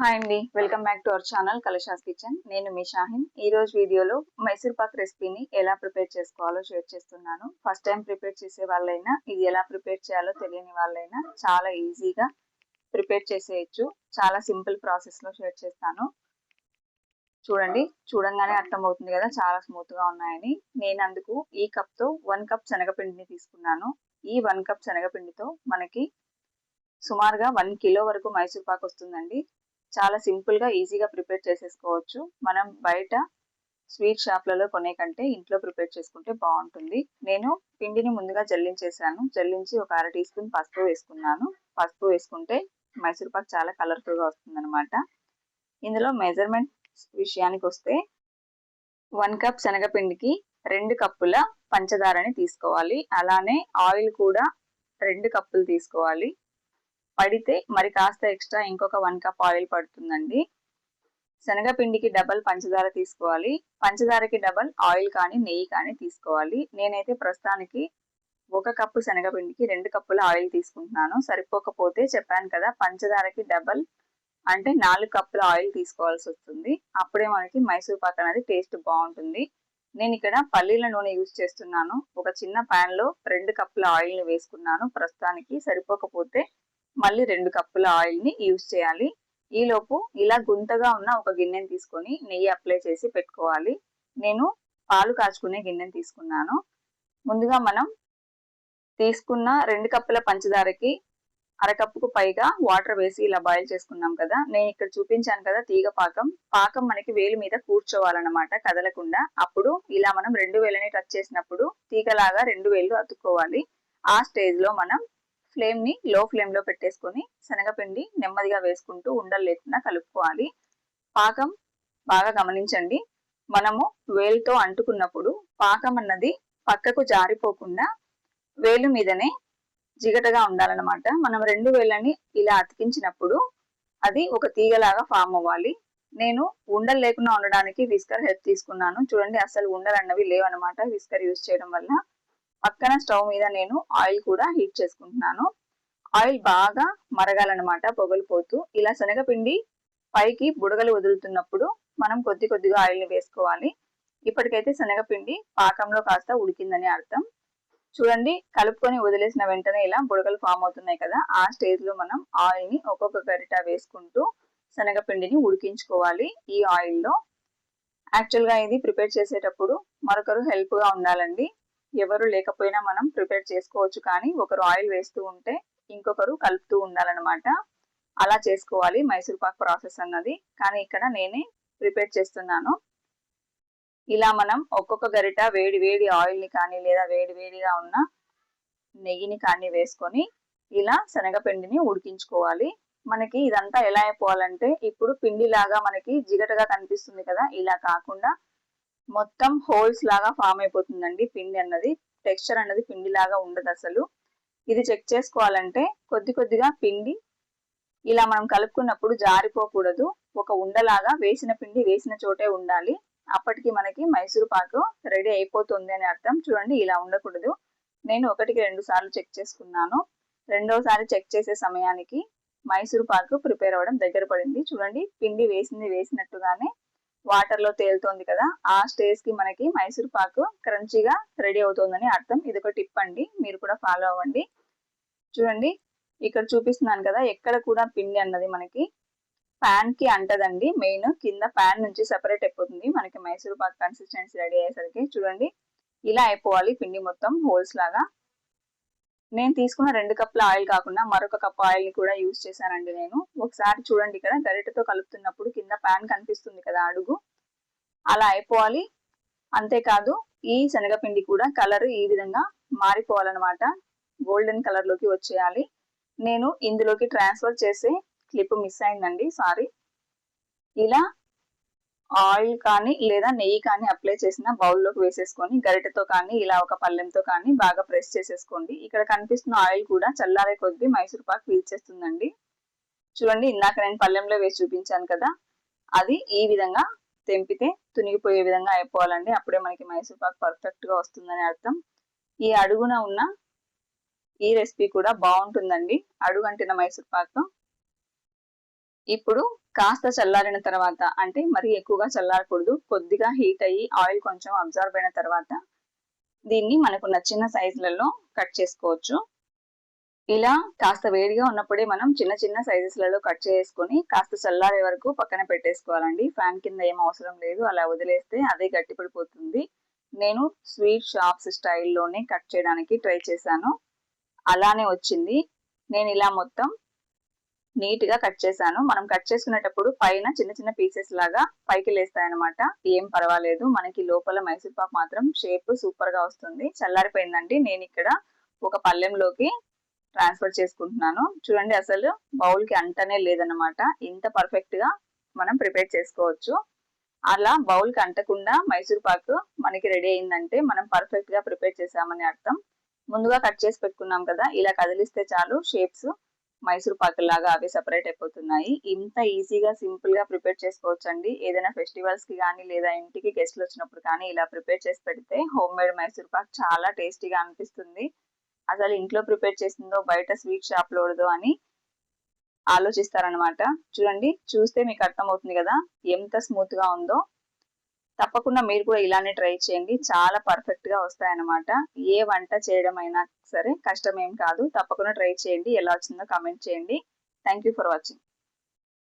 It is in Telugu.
హాయ్ అండి welcome back to our channel Kalashas kitchen నేను మీ షాహిన్. ఈ రోజు వీడియోలో మైసూర్ పాక్ రెసిపీని ఎలా ప్రిపేర్ చేసుకోవాలో షేర్ చేస్తున్నాను. ఫస్ట్ టైం ప్రిపేర్ చేసే వాళ్ళైనా ఇది ఎలా ప్రిపేర్ చేయాలో తెలియని వాళ్ళైనా చాలా ఈజీగా ప్రిపేర్ చేసేయచ్చు. చాలా సింపుల్ ప్రాసెస్లో షేర్ చేస్తాను. చూడండి చూడంగానే అర్థమవుతుంది కదా చాలా స్మూత్గా ఉన్నాయని. నేను అందుకు ఈ కప్తో వన్ కప్ శనగపిండిని తీసుకున్నాను. ఈ వన్ కప్ శనగపిండితో మనకి సుమారుగా వన్ కిలో వరకు మైసూర్ పాక్ వస్తుందండి. చాలా సింపుల్గా ఈజీగా ప్రిపేర్ చేసేసుకోవచ్చు. మనం బయట స్వీట్ షాప్లలో కొనే కంటే ఇంట్లో ప్రిపేర్ చేసుకుంటే బాగుంటుంది. నేను పిండిని ముందుగా జల్లించేసాను. జల్లించి ఒక అర టీ స్పూన్ పసుపు వేసుకున్నాను. పసుపు వేసుకుంటే మైసూర్ పాక్ చాలా కలర్ఫుల్గా వస్తుందన్నమాట. ఇందులో మెజర్మెంట్ విషయానికి వస్తే వన్ కప్ శనగపిండికి రెండు కప్పుల పంచదారని తీసుకోవాలి. అలానే ఆయిల్ కూడా రెండు కప్పులు తీసుకోవాలి. పడితే మరి కాస్త ఎక్స్ట్రా ఇంకొక వన్ కప్ ఆయిల్ పడుతుందండి. శనగపిండికి డబల్ పంచదార తీసుకోవాలి. పంచదారకి డబల్ ఆయిల్ కానీ నెయ్యి కానీ తీసుకోవాలి. నేనైతే ప్రస్తుతానికి ఒక కప్పు శనగపిండికి రెండు కప్పుల ఆయిల్ తీసుకుంటున్నాను. సరిపోకపోతే చెప్పాను కదా పంచదారకి డబల్ అంటే నాలుగు కప్పుల ఆయిల్ తీసుకోవాల్సి వస్తుంది. అప్పుడే మనకి మైసూర్ పాక్ అనేది టేస్ట్ బాగుంటుంది. నేను ఇక్కడ పల్లీల నూనె యూజ్ చేస్తున్నాను. ఒక చిన్న ప్యాన్లో రెండు కప్పుల ఆయిల్ని వేసుకున్నాను. ప్రస్తుతానికి సరిపోకపోతే మళ్ళీ రెండు కప్పుల ఆయిల్ని యూజ్ చేయాలి. ఈలోపు ఇలా గుంతగా ఉన్న ఒక గిన్నెని తీసుకొని నెయ్యి అప్లై చేసి పెట్టుకోవాలి. నేను పాలు కాచుకునే గిన్నెని తీసుకున్నాను. ముందుగా మనం తీసుకున్న రెండు కప్పుల పంచదారకి అరకప్పుకు పైగా వాటర్ వేసి ఇలా బాయిల్ చేసుకున్నాం కదా. నేను ఇక్కడ చూపించాను కదా తీగ పాకం. పాకం మనకి వేలు మీద కూర్చోవాలన్నమాట కదలకుండా. అప్పుడు ఇలా మనం రెండు వేలని టచ్ చేసినప్పుడు తీగలాగా రెండు వేలు అతుక్కోవాలి. ఆ స్టేజ్లో మనం ఫ్లేమ్ని లో ఫ్లేమ్లో పెట్టేసుకొని శనగపిండి నెమ్మదిగా వేసుకుంటూ ఉండలు లేకుండా కలుపుకోవాలి. పాకం బాగా గమనించండి. మనము వేలుతో అంటుకున్నప్పుడు పాకం అన్నది పక్కకు జారిపోకుండా వేలు మీదనే జిగటగా ఉండాలన్నమాట. మనం రెండు వేళ్ళని ఇలా అతికించినప్పుడు అది ఒక తీగలాగా ఫామ్ అవ్వాలి. నేను ఉండలు లేకుండా ఉండడానికి విస్కర్ హెల్ప్ తీసుకున్నాను. చూడండి అసలు ఉండలు అన్నవి లేవన్నమాట విస్కర్ యూజ్ చేయడం వల్ల. పక్కన స్టవ్ మీద నేను ఆయిల్ కూడా హీట్ చేసుకుంటున్నాను. ఆయిల్ బాగా మరగాలన్నమాట పొగలు పోతూ ఇలా శనగపిండి పైకి బుడగలు వదులుతున్నప్పుడు మనం కొద్ది కొద్దిగా ఆయిల్ని వేసుకోవాలి. ఇప్పటికైతే శనగపిండి పాకంలో కాస్త ఉడికిందని అర్థం. చూడండి కలుపుకొని వదిలేసిన వెంటనే ఇలా బుడగలు ఫామ్ అవుతున్నాయి కదా ఆ స్టేజ్లో మనం ఆయిల్ని ఒక్కొక్క గరిట వేసుకుంటూ శనగపిండిని ఉడికించుకోవాలి ఈ ఆయిల్లో. యాక్చువల్గా ఇది ప్రిపేర్ చేసేటప్పుడు మరొకరు హెల్ప్గా ఉండాలండి. ఎవరు లేకపోయినా మనం ప్రిపేర్ చేసుకోవచ్చు. కానీ ఒకరు ఆయిల్ వేస్తూ ఉంటే ఇంకొకరు కలుపుతూ ఉండాలన్నమాట. అలా చేసుకోవాలి మైసూర్ పాక్ ప్రాసెస్ అన్నది. కానీ ఇక్కడ నేనే ప్రిపేర్ చేస్తున్నాను. ఇలా మనం ఒక్కొక్క గరిట వేడి వేడి ఆయిల్ని కానీ లేదా వేడి వేడిగా ఉన్న నెయ్యిని కానీ వేసుకొని ఇలా శనగపిండిని ఉడికించుకోవాలి. మనకి ఇదంతా ఎలా అయిపోవాలంటే ఇప్పుడు పిండి లాగా మనకి జిగటగా కనిపిస్తుంది కదా ఇలా కాకుండా మొత్తం హోల్స్ లాగా ఫామ్ అయిపోతుందండి పిండి అన్నది. టెక్స్చర్ అన్నది పిండి లాగా ఉండదు అసలు. ఇది చెక్ చేసుకోవాలంటే కొద్ది కొద్దిగా పిండి ఇలా మనం కలుపుకున్నప్పుడు జారిపోకూడదు. ఒక ఉండలాగా వేసిన పిండి వేసిన చోటే ఉండాలి. అప్పటికి మనకి మైసూరు పాకు రెడీ అయిపోతుంది అని అర్థం. చూడండి ఇలా ఉండకూడదు. నేను ఒకటికి రెండు సార్లు చెక్ చేసుకున్నాను. రెండోసారి చెక్ చేసే సమయానికి మైసూరు పాకు ప్రిపేర్ అవ్వడం దగ్గర పడింది. చూడండి పిండి వేసింది వేసినట్టుగానే వాటర్లో తేలుతోంది కదా ఆ స్టేజ్కి మనకి మైసూర్ పాకు క్రంచీగా రెడీ అవుతుందని అర్థం. ఇది ఒక టిప్ అండి. మీరు కూడా ఫాలో అవ్వండి. చూడండి ఇక్కడ చూపిస్తున్నాను కదా ఎక్కడ కూడా పిండి అన్నది మనకి ప్యాన్కి అంటదండి. మెయిన్ కింద ప్యాన్ నుంచి సెపరేట్ అయిపోతుంది. మనకి మైసూర్ పాక్ కన్సిస్టెన్సీ రెడీ అయ్యేసరికి చూడండి ఇలా అయిపోవాలి పిండి మొత్తం హోల్స్ లాగా. నేను తీసుకున్న రెండు కప్పుల ఆయిల్ కాకుండా మరొక కప్ ఆయిల్ని కూడా యూజ్ చేశానండి నేను. ఒకసారి చూడండి ఇక్కడ గరిటతో కలుపుతున్నప్పుడు కింద ప్యాన్ కనిపిస్తుంది కదా అడుగు. అలా అయిపోవాలి. అంతేకాదు ఈ శనగపిండి కూడా కలర్ ఈ విధంగా మారిపోవాలన్నమాట. గోల్డెన్ కలర్లోకి వచ్చేయాలి. నేను ఇందులోకి ట్రాన్స్ఫర్ చేసే క్లిప్ మిస్ అయిందండి సారీ ఇలా ఆయిల్ కానీ లేదా నెయ్యి కానీ అప్లై చేసిన బౌల్లోకి వేసేసుకొని గరిటెతో కానీ ఇలా ఒక పల్లెంతో కానీ బాగా ప్రెస్ చేసేసుకోండి. ఇక్కడ కనిపిస్తున్న ఆయిల్ కూడా చల్లారే కొద్దీ మైసూర్ పాక్ పీల్చేస్తుందండి. చూడండి ఇందాక నేను పల్లెంలో వేసి చూపించాను కదా. అది ఈ విధంగా తెంపితే తునిగిపోయే విధంగా అయిపోవాలండి. అప్పుడే మనకి మైసూర్ పాక్ పర్ఫెక్ట్గా వస్తుందని అర్థం. ఈ అడుగున ఉన్న ఈ రెసిపీ కూడా బాగుంటుందండి. అడుగు అంటిన మైసూర్ పాక్. ఇప్పుడు కాస్త చల్లారిన తర్వాత అంటే మరి ఎక్కువగా చల్లారకూడదు. కొద్దిగా హీట్ అయ్యి ఆయిల్ కొంచెం అబ్జర్వ్ అయిన తర్వాత దీన్ని మనకు నచ్చిన సైజులలో కట్ చేసుకోవచ్చు. ఇలా కాస్త వేడిగా ఉన్నప్పుడే మనం చిన్న చిన్న సైజెస్లలో కట్ చేసుకుని కాస్త చల్లారే వరకు పక్కన పెట్టేసుకోవాలండి. ఫ్యాన్ కింద ఏం అవసరం లేదు. అలా వదిలేస్తే అదే గట్టిపడిపోతుంది. నేను స్వీట్ షాప్స్ స్టైల్లోనే కట్ చేయడానికి ట్రై చేశాను. అలానే వచ్చింది. నేను ఇలా మొత్తం నీట్గా కట్ చేశాను. మనం కట్ చేసుకునేటప్పుడు పైన చిన్న చిన్న పీసెస్ లాగా పైకి లేస్తాయన్నమాట. ఏం పర్వాలేదు. మనకి లోపల మైసూర్ పాక్ మాత్రం షేప్ సూపర్గా వస్తుంది. చల్లారిపోయిందండి. నేను ఇక్కడ ఒక పల్లెంలోకి ట్రాన్స్ఫర్ చేసుకుంటున్నాను. చూడండి అసలు బౌల్కి అంటనే లేదన్నమాట. ఇంత పర్ఫెక్ట్గా మనం ప్రిపేర్ చేసుకోవచ్చు. అలా బౌల్కి అంటకుండా మైసూర్ పాక్ మనకి రెడీ అయిందంటే మనం పర్ఫెక్ట్గా ప్రిపేర్ చేసామని అర్థం. ముందుగా కట్ చేసి పెట్టుకున్నాం కదా ఇలా కదిలిస్తే చాలు షేప్స్ మైసూర్ పాక్ లాగా అవి సెపరేట్ అయిపోతున్నాయి. ఇంత ఈజీగా సింపుల్గా ప్రిపేర్ చేసుకోవచ్చు అండి ఏదైనా ఫెస్టివల్స్కి కానీ లేదా ఇంటికి గెస్ట్లు వచ్చినప్పుడు కానీ ఇలా ప్రిపేర్ చేసి పెడితే హోమ్ మేడ్ మైసూర్ పాక్ చాలా టేస్టీగా అనిపిస్తుంది. అసలు ఇంట్లో ప్రిపేర్ చేసిందో బయట స్వీట్ షాప్ లోడదో అని ఆలోచిస్తారనమాట చూడండి చూస్తే మీకు అర్థమవుతుంది కదా ఎంత స్మూత్గా ఉందో. తప్పకుండా మీరు కూడా ఇలానే ట్రై చేయండి. చాలా పర్ఫెక్ట్గా వస్తాయన్నమాట. ఏ వంట చేయడం అయినా సరే కష్టం ఏం కాదు. తప్పకుండా ట్రై చేయండి. ఎలా వచ్చిందో కామెంట్ చేయండి. Thank for watching.